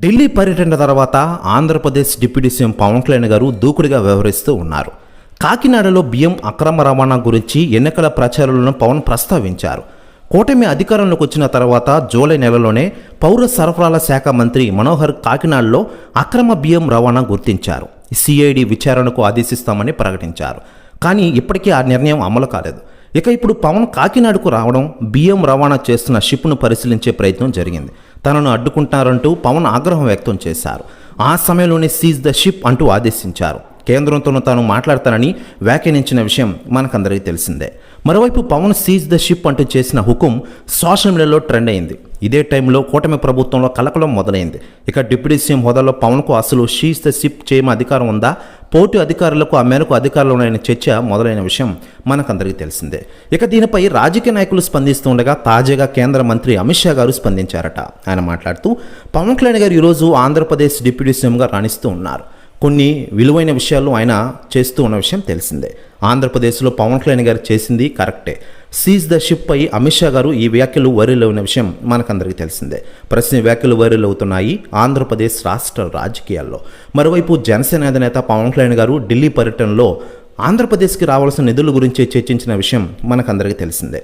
ఢిల్లీ పర్యటన తర్వాత Andhra Pradesh deputy CM Pawan Kalyan గారు దూకుడుగా వ్యవహరిస్తూ ఉన్నారు. కాకినాడలో బియ్యం అక్రమ రవాణా గురించి ఎన్నికల ప్రచారంలో పవన్ ప్రస్తావించారు. కూటమి అధికారంలోకి వచ్చిన తర్వాత జూలై నెలలోనే పౌర సరఫరాల శాఖ మంత్రి మనోహర్ కాకినాడలో అక్రమ బియ్యం రవాణా గుర్తించారు. సిఐడి విచారణకు ఆదేశిస్తామని ప్రకటించారు. కానీ ఇప్పటికీ ఆ నిర్ణయం అమలు కాలేదు. ఇక ఇప్పుడు పవన్ కాకినాడకు రావడం బియ్యం రవాణా చేస్తున్న షిప్ను పరిశీలించే ప్రయత్నం జరిగింది. తనను అడ్డుకుంటారంటూ పవన్ ఆగ్రహం వ్యక్తం చేశారు. ఆ సమయంలోనే సీజ్ ద షిప్ అంటూ ఆదేశించారు. కేంద్రంతోనూ తాను మాట్లాడతానని వ్యాఖ్యానించిన విషయం మనకందరికీ తెలిసిందే. మరోవైపు పవన్ సీజ్ ద షిప్ అంటూ చేసిన హుకుం సోషల్ మీడియాలో ట్రెండ్ అయింది. ఇదే టైంలో కూటమి ప్రభుత్వంలో కలకలం మొదలైంది. ఇక డిప్యూటీ సీఎం హోదాలో పవన్కు అసలు షీజ్ ద షిప్ చేయమ అధికారం ఉందా? పోటీ అధికారులకు ఆ మేరకు అధికారులు ఉన్నాయని చర్చ మొదలైన విషయం మనకందరికీ తెలిసిందే. ఇక దీనిపై రాజకీయ నాయకులు స్పందిస్తుండగా తాజాగా కేంద్ర మంత్రి అమిత్ షా గారు స్పందించారట. ఆయన మాట్లాడుతూ పవన్ కళ్యాణ్ గారు ఈరోజు ఆంధ్రప్రదేశ్ డిప్యూటీ సీఎంగా రాణిస్తూ ఉన్నారు. కొన్ని విలువైన విషయాలు ఆయన చేస్తూ ఉన్న విషయం తెలిసిందే. ఆంధ్రప్రదేశ్లో పవన్ కళ్యాణ్ గారు చేసింది కరెక్టే. సీజ్ ద షిప్ పై అమిత్ షా గారు ఈ వ్యాఖ్యలు వైరల్ అయిన విషయం మనకందరికీ తెలిసిందే. ప్రశ్న వ్యాఖ్యలు వైరల్ అవుతున్నాయి ఆంధ్రప్రదేశ్ రాష్ట్ర రాజకీయాల్లో. మరోవైపు జనసేన అధినేత పవన్ కళ్యాణ్ గారు ఢిల్లీ పర్యటనలో ఆంధ్రప్రదేశ్కి రావాల్సిన నిధుల గురించి చర్చించిన విషయం మనకందరికీ తెలిసిందే.